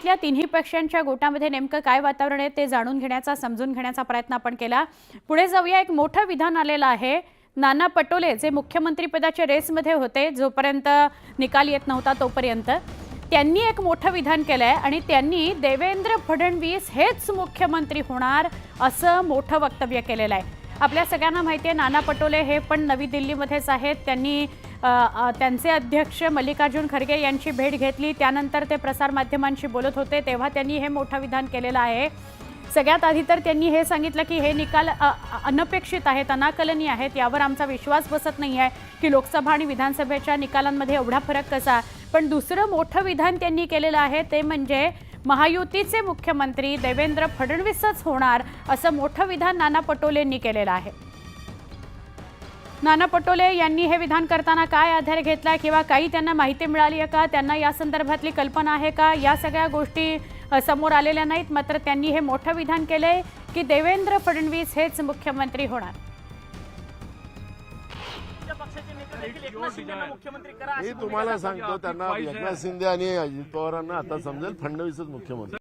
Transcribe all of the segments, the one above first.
इथल्या तिन्ही पक्षांच्या गोटामध्ये नेमकं काय वातावरण आहे ते जाणून घेण्याचा समजून घेण्याचा प्रयत्न आपण केला. पुढे जाऊया एक मोठं विधान आलेलं आहे. नाना पटोले जे मुख्यमंत्रीपदाच्या रेसमध्ये होते जोपर्यंत निकाल येत नव्हता तोपर्यंत त्यांनी एक मोठं विधान केलं आहे आणि त्यांनी देवेंद्र फडणवीस हेच मुख्यमंत्री होणार असं मोठं वक्तव्य केलेलं आहे. आपल्या सगळ्यांना माहिती आहे नाना पटोले हे पण नवी दिल्लीमध्येच आहेत. त्यांनी त्यांचे अध्यक्ष मल्लिकार्जुन खरगे यांची भेट घेतली. त्यानंतर ते प्रसारमाध्यमांशी बोलत होते. तेव्हा त्यांनी हे मोठं विधान केलेलं आहे. सगळ्यात आधी तर त्यांनी हे सांगितलं की हे निकाल अनपेक्षित आहेत अनाकलनीय आहेत यावर आमचा विश्वास बसत नाही आहे की लोकसभा आणि विधानसभेच्या निकालांमध्ये एवढा फरक कसा पण दुसरं मोठं विधान त्यांनी केलेलं आहे ते म्हणजे महायुतीचे मुख्यमंत्री देवेंद्र फडणवीसच होणार असं मोठं विधान नाना पटोलेंनी केलेलं आहे. नाना पटोले यांनी हे विधान करताना काय आधार घेतला किंवा काही त्यांना माहिती मिळाली आहे का? त्यांना या संदर्भातली कल्पना आहे का? या सगळ्या गोष्टी समोर आलेल्या नाहीत मात्र त्यांनी हे मोठं विधान केलंय की देवेंद्र फडणवीस हेच मुख्यमंत्री होणार. मुख्यमंत्री करा मी तुम्हाला सांगतो त्यांना एकनाथ शिंदे आणि अजित पवारांना आता समजेल फडणवीसच मुख्यमंत्री.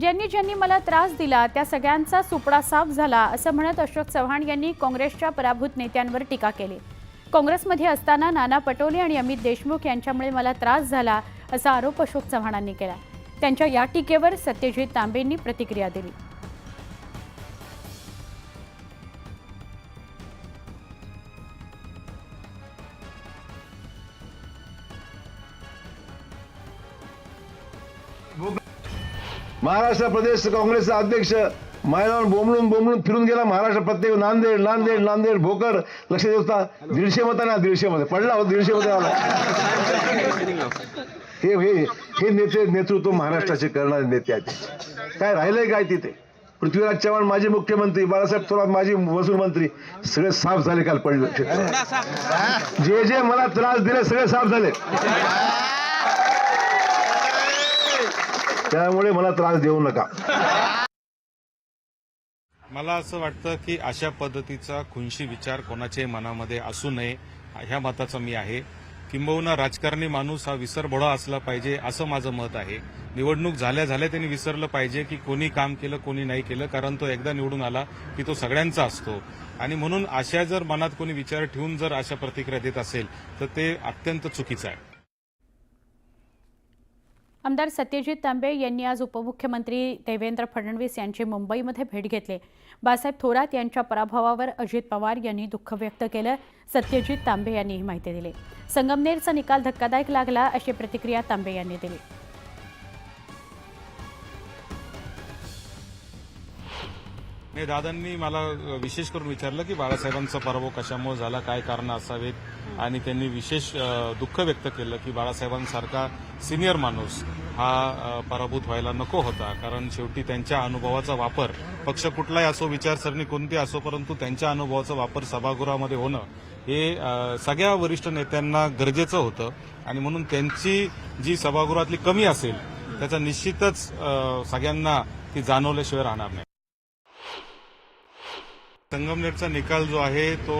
ज्यांनी ज्यांनी मला त्रास दिला त्या सगळ्यांचा सुपडा साफ झाला असं म्हणत अशोक चव्हाण यांनी काँग्रेसच्या पराभूत नेत्यांवर टीका केली. काँग्रेसमध्ये असताना नाना पटोले आणि अमित देशमुख यांच्यामुळे मला त्रास झाला असा आरोप अशोक चव्हाणांनी केला. त्यांच्या या टीकेवर सत्यजित तांबेंनी प्रतिक्रिया दिली. महाराष्ट्र प्रदेश काँग्रेसचा अध्यक्ष महिलांवर बोंबलून बोंबलून फिरून गेला महाराष्ट्र प्रत्येक नांदेड नांदेड नांदेड भोकर लक्ष देत दीडशे मतांना ना दीडशे मध्ये. पडला होता दीडशे मध्ये आला. हे हे हे नेते नेतृत्व महाराष्ट्राचे करणारे नेते आहेत. काय राहिलंय काय तिथे? पृथ्वीराज चव्हाण माजी मुख्यमंत्री बाळासाहेब थोरात माजी महसूल मंत्री सगळे साफ झाले काल पडले. जे जे मला त्रास दिले सगळे साफ झाले. त्यामुळे मला त्रास देऊ नका. मला असं वाटतं की अशा पद्धतीचा खुनशी विचार कोणाच्याही मनामध्ये असू नये ह्या मताचा मी आहे. किंबहुना राजकारणी माणूस हा विसरभोळा असला पाहिजे असं माझं मत आहे. निवडणूक झाल्या झाल्या त्यांनी विसरलं पाहिजे की कोणी काम केलं कोणी नाही केलं कारण तो एकदा निवडून आला की तो सगळ्यांचा असतो. आणि म्हणून अशा जर मनात कोणी विचार ठेवून जर अशा प्रतिक्रिया देत असेल तर ते अत्यंत चुकीचं आहे. आमदार सत्यजित तांबे यांनी आज उपमुख्यमंत्री देवेंद्र फडणवीस यांची मुंबईमध्ये भेट घेतली. बाळासाहेब थोरात यांच्या पराभवावर अजित पवार यांनी दुःख व्यक्त केलं. सत्यजित तांबे यांनी ही माहिती दिली. संगमनेरचा निकाल धक्कादायक लागला अशी प्रतिक्रिया तांबे यांनी दिली. नाही दादांनी मला विशेष करून विचारलं की बाळासाहेबांचा पराभव कशामुळे झाला काय कारण असावेत? आणि त्यांनी विशेष दुःख व्यक्त केलं की बाळासाहेबांसारखा सिनियर माणूस हा पराभूत व्हायला नको होता. कारण शेवटी त्यांच्या अनुभवाचा वापर पक्ष कुठलाही असो विचारसरणी कोणती असो परंतु त्यांच्या अनुभवाचा वापर सभागृहामध्ये होणं हे सगळ्या वरिष्ठ नेत्यांना गरजेचं होतं. आणि म्हणून त्यांची जी सभागृहातली कमी असेल त्याचा निश्चितच सगळ्यांना ती जाणवल्याशिवाय राहणार नाही. संगमनेरचा निकाल जो आहे तो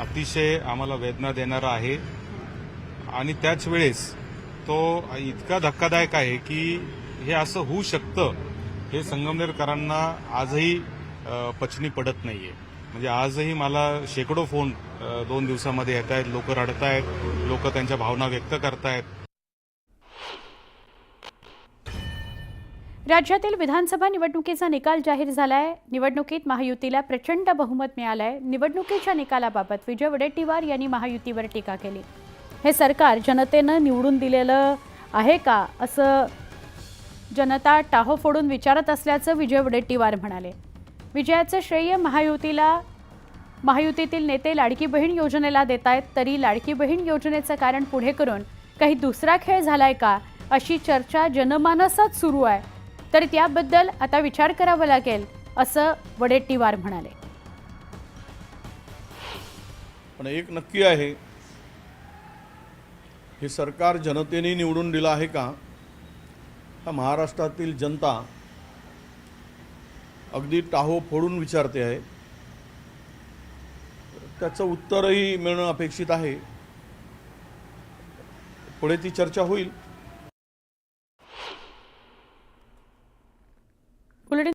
अतिशय आम्हाला वेदना देणारा आहे. आणि त्याच वेळेस तो इतका धक्कादायक आहे की हे असं होऊ शकतं हे संगमनेरकरांना आजही पचनी पडत नाहीये. म्हणजे आजही मला शेकडो फोन दोन दिवसामध्ये येत आहेत लोक रडतायत लोक त्यांच्या भावना व्यक्त करतायत. राज्यातील विधानसभा निवडणुकीचा निकाल जाहीर झालाय. निवडणुकीत महायुतीला प्रचंड बहुमत मिळालंय. निवडणुकीच्या निकालाबाबत विजय वडेट्टीवार यांनी महायुतीवर टीका केली. हे सरकार जनतेनं निवडून दिलेलं आहे का असं जनता टाहो फोडून विचारत असल्याचं विजय वडेट्टीवार म्हणाले. विजयाचं श्रेय महायुतीला महायुतीतील नेते लाडकी बहीण योजनेला देत आहेत तरी लाडकी बहीण योजनेचं कारण पुढे करून काही दुसरा खेळ झालाय का अशी चर्चा जनमानसात सुरू आहे. तर त्याबद्दल आता विचार करावा लागेल असं वडेट्टीवार म्हणाले. पण एक नक्की आहे हे सरकार जनतेने निवडून दिलं आहे का? हा महाराष्ट्रातील जनता अगदी टाहो फोडून विचारते आहे. त्याचं उत्तरही मिळणं अपेक्षित आहे. पुढे ती चर्चा होईल.